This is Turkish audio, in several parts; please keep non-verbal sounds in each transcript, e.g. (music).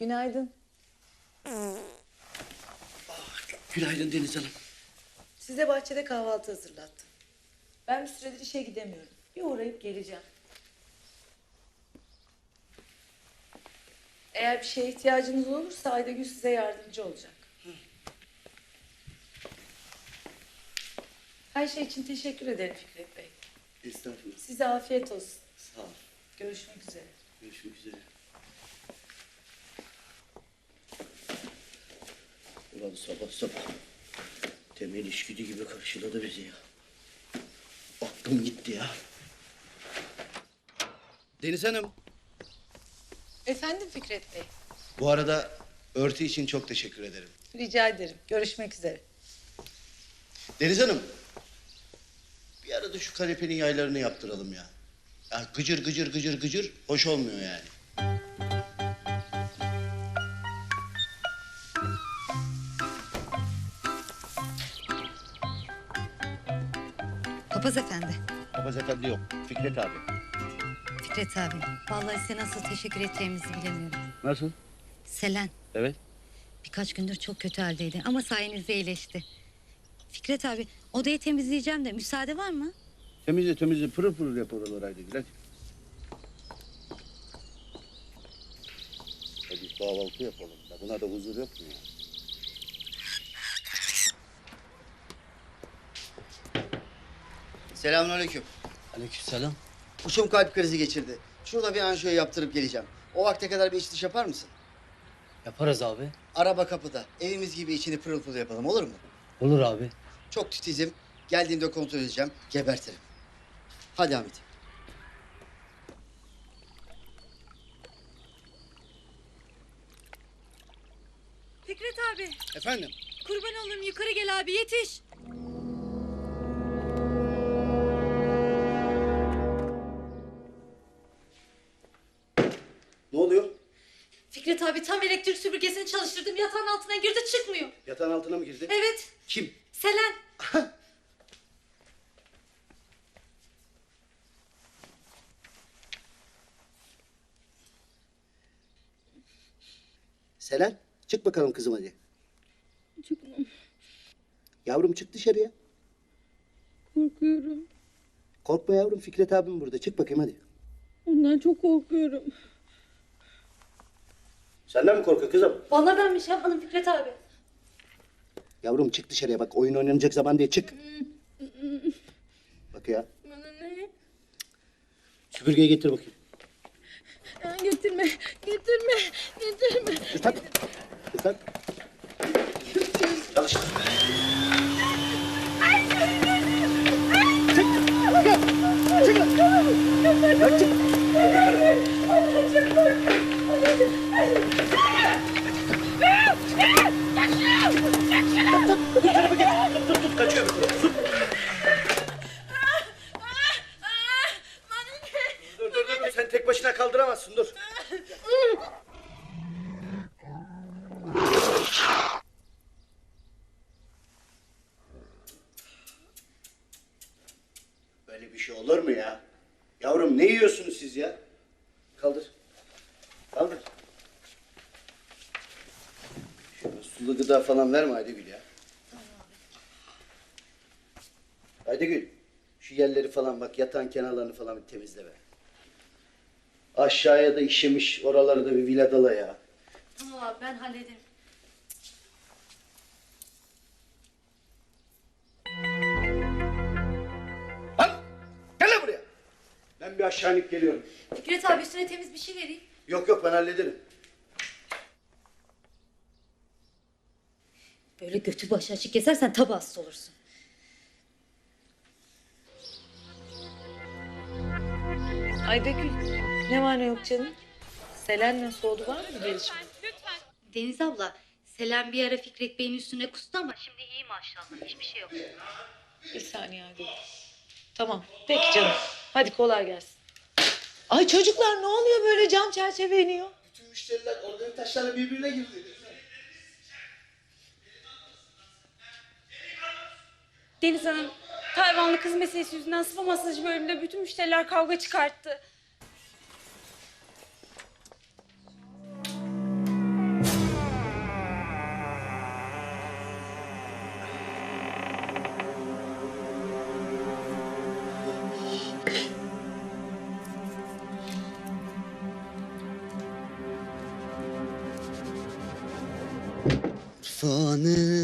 Günaydın. Günaydın Deniz Hanım. Size bahçede kahvaltı hazırlattım. Ben bir süredir işe gidemiyorum. Bir uğrayıp geleceğim. Eğer bir şeye ihtiyacınız olursa Aydagül size yardımcı olacak. Her şey için teşekkür ederim Fikret Bey. Estağfurullah. Size afiyet olsun. Sağ ol. Görüşmek üzere. Görüşmek üzere. Ulan sabah sabah temel işgüdü gibi karşıladı bizi ya. Aklım gitti ya. Deniz Hanım, Efendim Fikret Bey. bu arada örtü için çok teşekkür ederim. Rica ederim. Görüşmek üzere. Deniz Hanım, bir arada şu kanepenin yaylarını yaptıralım ya. Ya gıcır gıcır gıcır gıcır hoş olmuyor yani. Papaz efendi, Papaz efendi yok, Fikret abi. Fikret abi. Vallahi size nasıl teşekkür edeceğimizi bilemiyorum. Nasıl? Selen, Evet. birkaç gündür çok kötü haldeydi ama sayenizde iyileşti. Fikret abi, odayı temizleyeceğim de müsaade var mı? Temizle temizle pırıl pırıl yap oraları haydi Gül hadi. Hadi kahvaltı yapalım. Ya buna da huzur yok mu ya? Selamünaleyküm. Aleykümselam. Kuşum kalp krizi geçirdi. Şurada bir anjiyo yaptırıp geleceğim. O vakte kadar bir iç dış yapar mısın? Yaparız abi. Araba kapıda. Evimiz gibi içini pırıl pırıl yapalım olur mu? Olur abi. Çok titizim. Geldiğimde kontrol edeceğim. Gebertirim. Hadi Hamit. Fikret abi, Efendim? kurban olurum yukarı gel abi yetiş. Abi tam elektrik süpürgesini çalıştırdım yatağın altına girdi çıkmıyor. Yatağın altına mı girdi? Evet Kim? Selen Selen. Çık bakalım kızım hadi. Yavrum çık dışarıya. Korkuyorum. Korkma yavrum Fikret abim burada. Çık bakayım hadi. Ondan çok korkuyorum. Senden mi korkuyor kızım? Vallahi ben bir şey yapmadım Fikret abi. Yavrum çık dışarıya bak. Oyun oynanacak zaman değil. Çık. Bak ya. Bana ne? Süpürgeyi getir bakayım. Ya getirme, getirme, getirme. Dur tak. Dur tak. Çalış. Dur dur dur. Sen tek başına kaldıramazsın. Dur. Böyle bir şey olur mu ya? Yavrum ne yiyorsunuz siz ya? Gıda falan verme Aydegül ya. Aydegül, şu yerleri falan bak yatağın kenarlarını falan bir temizle be. Aşağıya da işemiş oraları da bir viladala ya. Tamam abi ben hallederim. Lan gel lan buraya. Ben bir aşağı inip geliyorum. Fikret abi üstüne temiz bir şey vereyim. Yok yok ben hallederim. Böyle götü başı açık gezersen tabi hasta olursun. Aydagül, ne var ne yok canım? Selen nasıl oldu var mı bir gelişme? Deniz abla, Selen bir ara Fikret Bey'in üstüne kustu ama şimdi iyi maşallah. Hiçbir şey yok. Bir saniye Aygül. Tamam. Peki canım. Hadi kolay gelsin. Ay çocuklar ne oluyor böyle cam çerçeve iniyor? Bütün müşteriler organik taşlarla birbirine girdi. Deniz Hanım, Tayvanlı kız meselesi yüzünden spa masajı bölümünde bütün müşteriler kavga çıkarttı. Fanı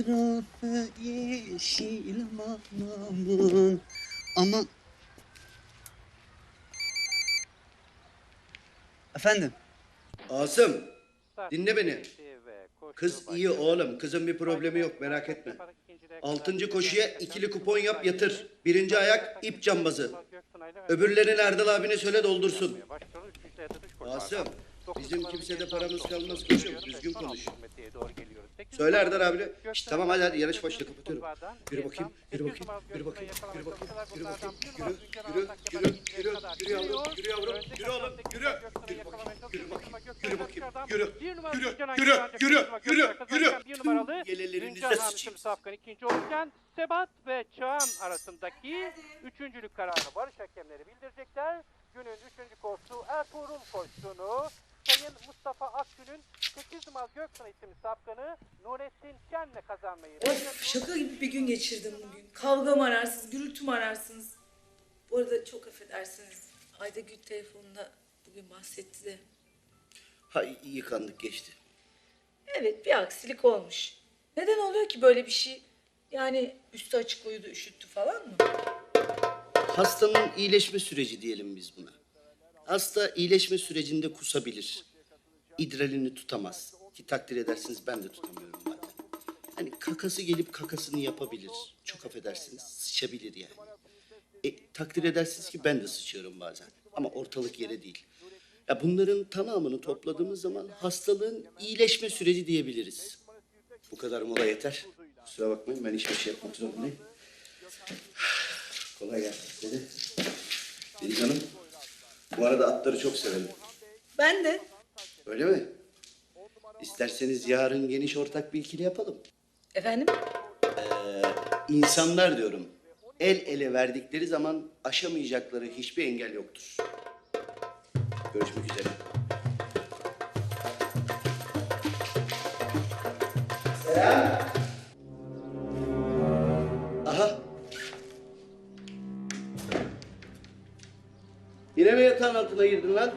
etrafı yeşil mamamın ama Efendim Asım dinle beni. Kız iyi oğlum. Kızın bir problemi yok merak etme. Altıncı koşuya ikili kupon yap yatır. Birinci ayak ip cambazı. Öbürlerini Erdal abine söyle doldursun. Asım bizim kimsede paramız kalmaz koçum. Düzgün konuş. Söyle Erdal abine. Şşt, tamam hadi hadi yarış başla kapatıyorum. Yürü bakayım, yürü bakayım, yürü bakayım, yürü bakayım, yürü bakayım, yürü, yürü, yürü, yürü, yürü yavrum, yürü yavrum, yürü oğlum, yürü, yürü bakayım, yürü bakayım, yürü bakayım, yürü, yürü, yürü, yürü, yürü, yürü. Gelelerinize sıçayım. Safkan ikinci olurken Sebat ve Çağan arasındaki üçüncülük kararını barış hakemleri bildirecekler. Günün üçüncü koşusu Ertuğrul koştuğunu Sayın Mustafa Akgül'ün 8 numaralı Göksan isimli safkanı Nurettin Şen'le kazanmayı Of şaka gibi bir gün geçirdim bugün. Kavga mı ararsınız, gürültü mü ararsınız? Bu arada çok affedersiniz. Ayda Gül telefonunda bugün bahsetti de. Ha yıkandık geçti. Evet bir aksilik olmuş. Neden oluyor ki böyle bir şey? Yani üstü açık uyudu, üşüttü falan mı? Hastanın iyileşme süreci diyelim biz buna. Hasta iyileşme sürecinde kusabilir. İdralini tutamaz. Ki takdir edersiniz ben de tutamıyorum zaten. Hani kakası gelip kakasını yapabilir. Çok affedersiniz sıçabilir yani. E, takdir edersiniz ki ben de sıçıyorum bazen. Ama ortalık yere değil. Ya bunların tamamını topladığımız zaman hastalığın iyileşme süreci diyebiliriz. Bu kadar mola yeter. Kusura bakmayın ben iş başı yapmak zorundayım. (sighs) Kolay gelsin. Deniz Hanım, bu arada atları çok severim. Ben de. Öyle mi? İsterseniz yarın geniş ortak bir ikili yapalım. Efendim? İnsanlar diyorum, el ele verdikleri zaman aşamayacakları hiçbir engel yoktur. Görüşmek üzere. Selam. Mi yatağın altına girdin lan?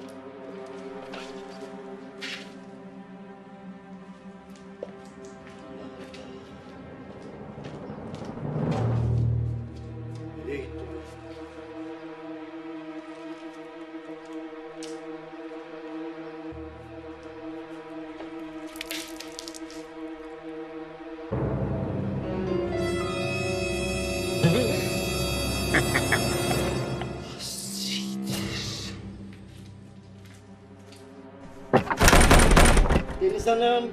Deniz Hanım.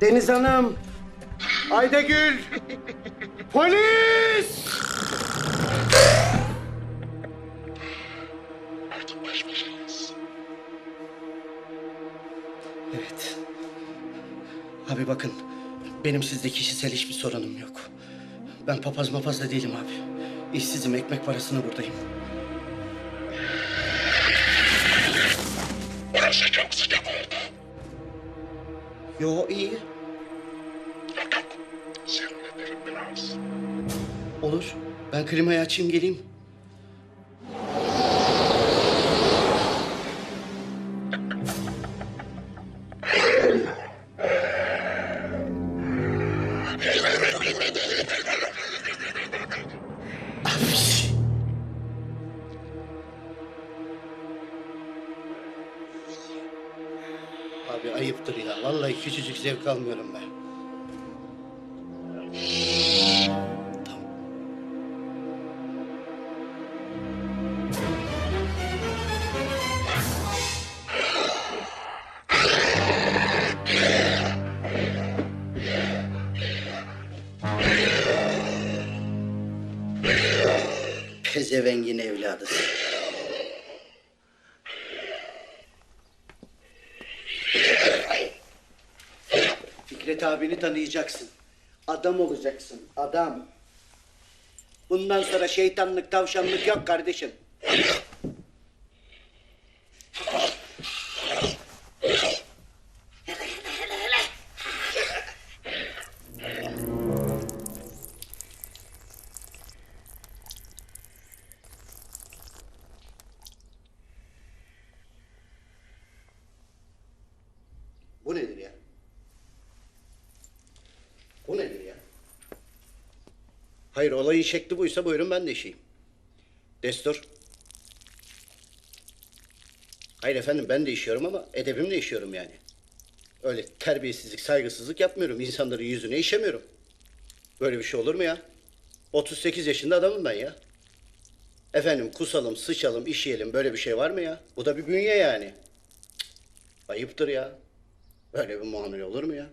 Deniz Hanım. Aydagül. Polis! Evet. Abi bakın. Benim sizde kişisel hiçbir sorunum yok. Ben papaz mapaz da değilim abi. İşsizim, ekmek parasına buradayım. Burası çok sıcak oldu. Yo iyi. Olur. Ben klimayı açayım geleyim. Zevk almıyorum Fikret abini tanıyacaksın. Adam olacaksın. Adam. Bundan sonra şeytanlık, tavşanlık yok kardeşim. Bu nedir ya? Bu nedir ya? Hayır olayın şekli buysa buyurun ben de işeyim. Destur. Hayır efendim ben de işiyorum ama edebimle işiyorum yani. Öyle terbiyesizlik, saygısızlık yapmıyorum. İnsanların yüzüne işemiyorum. Böyle bir şey olur mu ya? 38 yaşında adamım ben ya. Efendim kusalım, sıçalım, işeyelim böyle bir şey var mı ya? Bu da bir bünye yani. Cık, ayıptır ya. Böyle bir muamele olur mu ya?